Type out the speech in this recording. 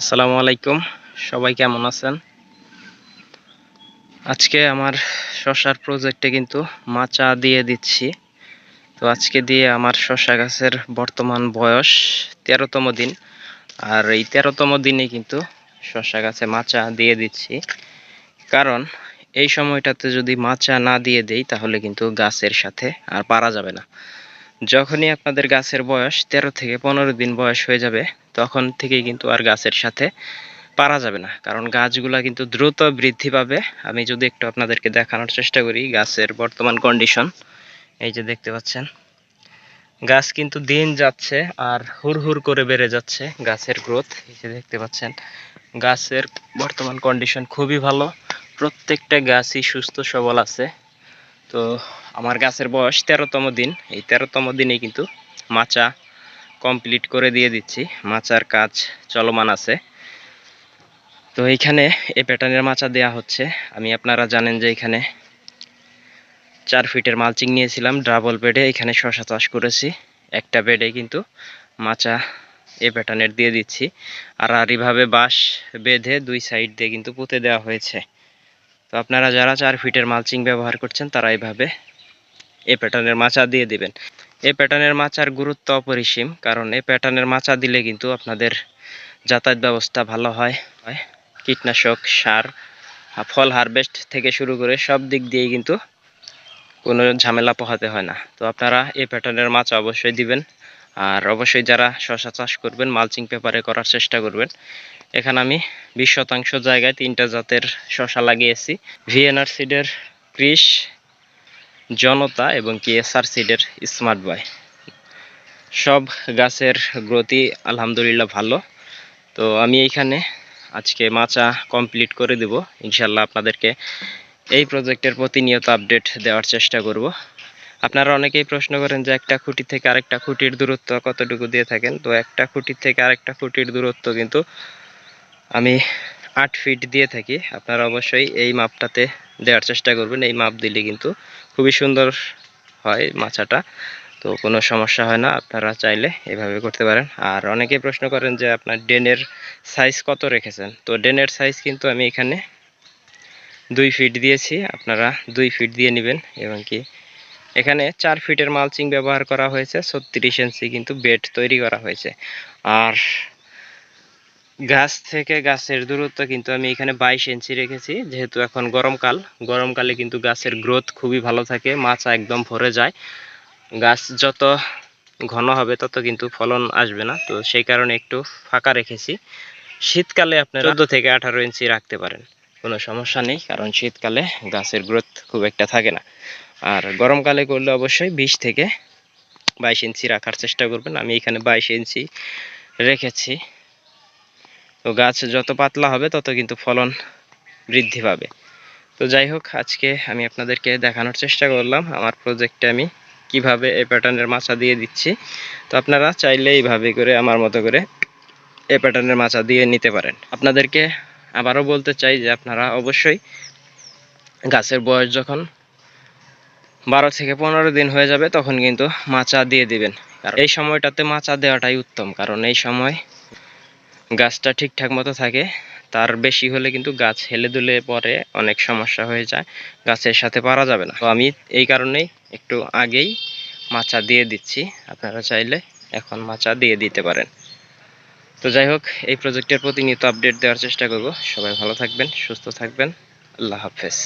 আসসালামু আলাইকুম। সবাই কেমন আছেন? আজকে আমার শশার প্রজেক্টে কিন্তু মাচা দিয়ে দিচ্ছি। তো আজকে দিয়ে আমার শশা গাছের বর্তমান বয়স তেরোতম দিন। আর এই তেরোতম দিনে কিন্তু শশা গাছে মাচা দিয়ে দিচ্ছি। কারণ এই সময়টাতে যদি মাচা না দিয়ে দেই, তাহলে কিন্তু গাছের সাথে আর পারা যাবে না। যখনই আপনাদের গাছের বয়স তেরো থেকে পনেরো দিন বয়স হয়ে যাবে তখন থেকেই কিন্তু আর গাছের সাথে পারা যাবে না। কারণ গাছগুলা কিন্তু দ্রুত বৃদ্ধি পাবে। আমি যদি একটু আপনাদেরকে দেখানোর চেষ্টা করি গাছের বর্তমান কন্ডিশন এই যে দেখতে পাচ্ছেন। গাছ কিন্তু দিন যাচ্ছে আর হুর হুর করে বেড়ে যাচ্ছে গাছের গ্রোথ এই যে দেখতে পাচ্ছেন। গাছের বর্তমান কন্ডিশন খুবই ভালো। প্রত্যেকটা গাছই সুস্থ, সবল আছে। তো আমার গাছের বয়স তেরোতম দিন। এই তেরোতম দিনে কিন্তু মাচা কমপ্লিট করে দিয়ে দিচ্ছি। মাচার কাজ চলমান আছে। তো এইখানে এ প্যাটার্নের মাচা দেয়া হচ্ছে। আমি আপনারা জানেন যে এখানে চার ফিটের মালচিং নিয়েছিলাম। ডাবল বেডে এখানে শশা চাষ করেছি। একটা বেডে কিন্তু মাচা এ প্যাটার্নের দিয়ে দিচ্ছি। আর আরিভাবে বাঁশ বেঁধে দুই সাইড দিয়ে কিন্তু পুঁতে দেওয়া হয়েছে। তো আপনারা যারা চার ফিটের মালচিং ব্যবহার করছেন, তারা এইভাবে এ প্যাটার্নের মাচা দিয়ে দিবেন। এই প্যাটার্নের মাচার গুরুত্ব অপরিসীম, কারণ এই প্যাটার্নের মাচা দিলে কিন্তু আপনাদের যাতায়াত ব্যবস্থা ভালো হয়। কীটনাশক, সার, ফল হারভেস্ট থেকে শুরু করে সব দিক দিয়েই কিন্তু কোনো ঝামেলা পোহাতে হয় না। তো আপনারা এই প্যাটার্নের মাছ অবশ্যই দিবেন, আর অবশ্যই যারা শশা চাষ করবেন মালচিং পেপারে করার চেষ্টা করবেন, এখানে আমি বিশ শতাংশ জায়গায় তিনটা জাতের শশা লাগিয়েছি। ভিএনআর সিডের ক্রিস জনতা এবং কি এসআর সিডের স্মার্ট বয় সব গাছের গ্রোথই আলহামদুলিল্লাহ ভালো। তো আমি এইখানে আজকে মাচা কমপ্লিট করে দেব। ইনশাল্লাহ আপনাদেরকে এই প্রজেক্টের প্রতিনিয়ত আপডেট দেওয়ার চেষ্টা করব। আপনারা অনেকেই প্রশ্ন করেন যে একটা খুঁটি থেকে আরেকটা খুঁটির দূরত্ব কতটুকু দিয়ে থাকেন? তো একটা খুঁটির থেকে আরেকটা খুঁটির দূরত্ব কিন্তু আমি আট ফিট দিয়ে থাকি। আপনারা অবশ্যই এই মাপটাতে দেওয়ার চেষ্টা করবেন। এই মাপ দিলে কিন্তু খুবই সুন্দর হয় মাচাটা তো কোনো সমস্যা হয় না, আপনারা চাইলে এভাবে করতে পারেন। আর অনেকে প্রশ্ন করেন যে আপনার ডেনের সাইজ কত রেখেছেন? তো ডেনের সাইজ কিন্তু আমি এখানে দুই ফিট দিয়েছি, আপনারা দুই ফিট দিয়ে নেবেন এবং কি এখানে চার ফিটের মালচিং ব্যবহার করা হয়েছে, ছত্রিশ ইঞ্চি কিন্তু বেড তৈরি করা হয়েছে। আর গাছ থেকে গাছের দূরত্ব কিন্তু আমি এখানে বাইশ ইঞ্চি রেখেছি, যেহেতু এখন গরমকাল। গরমকালে কিন্তু গাছের গ্রোথ খুবই ভালো থাকে, মাচা একদম ভরে যায়। গাছ যত ঘন হবে তত কিন্তু ফলন আসবে না, তো সেই কারণে একটু ফাঁকা রেখেছি। শীতকালে আপনার চোদ্দ থেকে আঠারো ইঞ্চি রাখতে পারেন, কোনো সমস্যা নেই, কারণ শীতকালে গাছের গ্রোথ খুব একটা থাকে না। আর গরমকালে করলে অবশ্যই বিশ থেকে বাইশ ইঞ্চি রাখার চেষ্টা করবেন, আমি এখানে বাইশ ইঞ্চি রেখেছি। তো গাছ যত পাতলা হবে, তত কিন্তু ফলন বৃদ্ধি পাবে। তো যাই হোক, আজকে আমি আপনাদেরকে দেখানোর চেষ্টা করলাম আমার প্রজেক্টে আমি কীভাবে এই প্যাটার্নের মাছা দিয়ে দিচ্ছি। তো আপনারা চাইলে এইভাবে করে, আমার মতো করে এই প্যাটার্নের মাছা দিয়ে নিতে পারেন। আপনাদেরকে আবারও বলতে চাই যে আপনারা অবশ্যই গাছের বয়স যখন বারো থেকে পনেরো দিন হয়ে যাবে, তখন কিন্তু মাচা দিয়ে দিবেন। এই সময়টাতে মাচা দেওয়াটাই উত্তম। কারণ এই সময় গাছটা ঠিকঠাক মতো থাকে, তার বেশি হলে কিন্তু গাছ হেলে দুলে পরে অনেক সমস্যা হয়ে যায়, গাছের সাথে পারা যাবে না। তো আমি এই কারণেই একটু আগেই মাচা দিয়ে দিচ্ছি, আপনারা চাইলে এখন মাচা দিয়ে দিতে পারেন। তো যাই হোক, এই প্রজেক্টের প্রতিনিয়ত আপডেট দেওয়ার চেষ্টা করব। সবাই ভালো থাকবেন, সুস্থ থাকবেন, আল্লাহ হাফেজ।